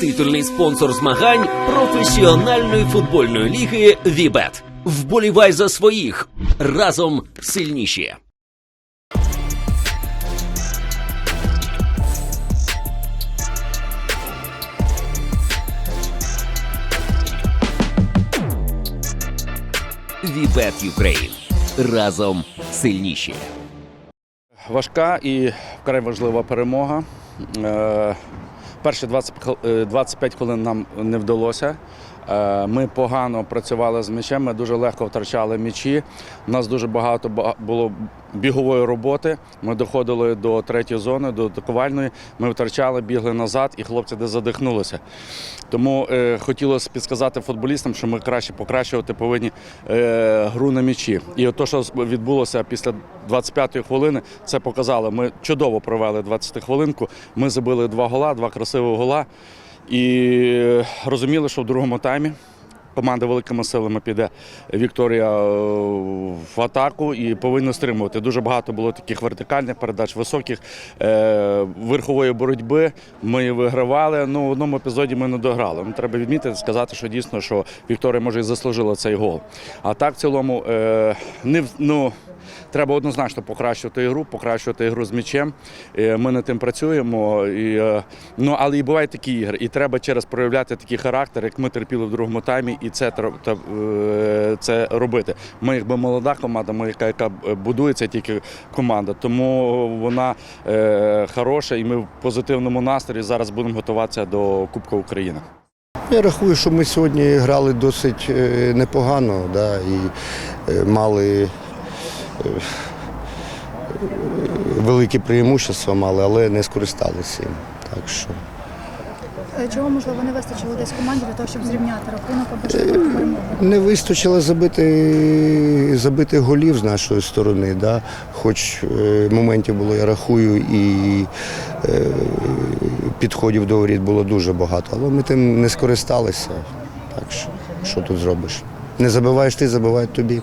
Титульний спонсор змагань професіональної футбольної ліги Вібет. Вболівай за своїх разом сильніші. Вібет Юкрейн. Разом сильніші. Важка і вкрай важлива перемога. Перші 20 е, 25 хвилин нам не вдалося. Е, Ми погано працювали з м'ячем, ми дуже легко втрачали м'ячі. У нас дуже багато було бігової роботи. Ми доходили до третьої зони, до атакувальної. Ми втрачали, бігли назад, і хлопці де задихнулися. Тому е, хотілося підсказати футболістам, що ми краще покращувати повинні е, гру на м'ячі. І от те, що відбулося після 25-ї хвилини, це показало. Ми чудово провели 20 хвилинку. Ми забили два гола, два красивих гола. І розуміли, що в другому таймі команда великими силами піде Вікторія е, в атаку і повинна стримувати. Дуже багато було таких вертикальних передач, високих е, верхової боротьби. Ми вигравали. Ну, в одному епізоді ми не дограли. Ну, треба відмітити, сказати, що дійсно, що Вікторія може і заслужила цей гол. А так, в цілому, е, не ну. Треба однозначно покращувати ігру, покращувати ігру з м'ячем. Е, Ми над тим працюємо. І, е, ну, але і бувають такі ігри. І треба через проявляти такий характер, як ми терпіли в другому таймі, і це, та, е, це робити. Ми якби молода команда, ми яка, яка будується тільки команда. Тому вона е, хороша, і ми в позитивному настрої зараз будемо готуватися до Кубка України. Я рахую, що ми сьогодні грали досить непогано да, і мали великі преимущества, мали, але не скористалися їм. Так що Е, Чого можливо не вистачило десь команді для того, щоб зрівняти рахунок або ж здобути перемогу? не вистачило забити, забити голів з нашої сторони. Да. Хоч е, моментів було, я рахую, і е, підходів до воріт було дуже багато, але ми тим не скористалися. Так що, що тут зробиш? Не забиваєш ти, забивають тобі.